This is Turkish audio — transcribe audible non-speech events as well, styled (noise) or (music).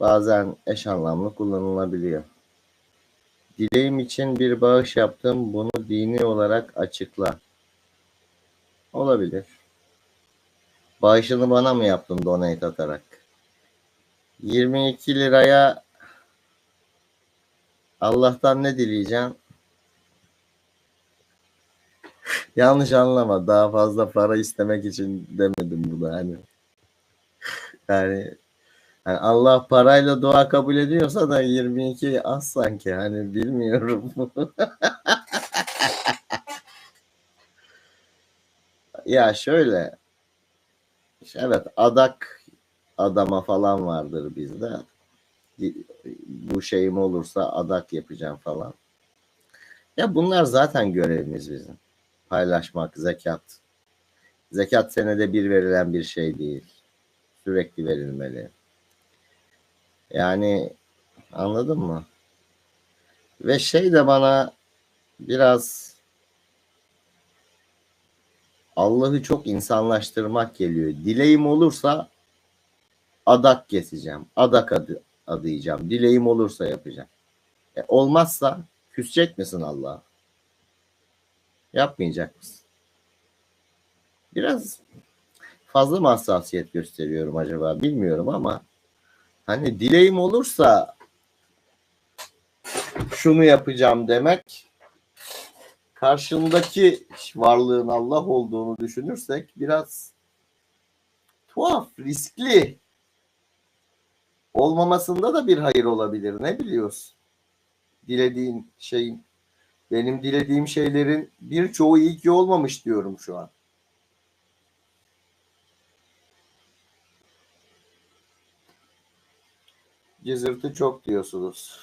bazen eş anlamlı kullanılabiliyor. Dileğim için bir bağış yaptım. Bunu dini olarak açıkla. Olabilir. Bağışını bana mı yaptın donate atarak? 22 liraya Allah'tan ne dileyeceğim? (laughs) Yanlış anlama. Daha fazla para istemek için demedim bunu hani. Yani, yani Allah parayla dua kabul ediyorsa da 22 az sanki. Hani bilmiyorum. (laughs) ya şöyle evet adak adama falan vardır bizde. Bu şeyim olursa adak yapacağım falan. Ya bunlar zaten görevimiz bizim. Paylaşmak, zekat. Zekat senede bir verilen bir şey değil. Sürekli verilmeli. Yani anladın mı? Ve şey de bana biraz Allah'ı çok insanlaştırmak geliyor. Dileğim olursa adak keseceğim. Adak adı, adayacağım. Dileğim olursa yapacağım. E, olmazsa küsecek misin Allah'a? Yapmayacak mısın? Biraz fazla mı hassasiyet gösteriyorum acaba bilmiyorum ama hani dileğim olursa şunu yapacağım demek karşındaki varlığın Allah olduğunu düşünürsek biraz tuhaf, riskli. Olmamasında da bir hayır olabilir. Ne biliyorsun? Dilediğin şeyin benim dilediğim şeylerin birçoğu iyi ki olmamış diyorum şu an. Cızırtı çok diyorsunuz.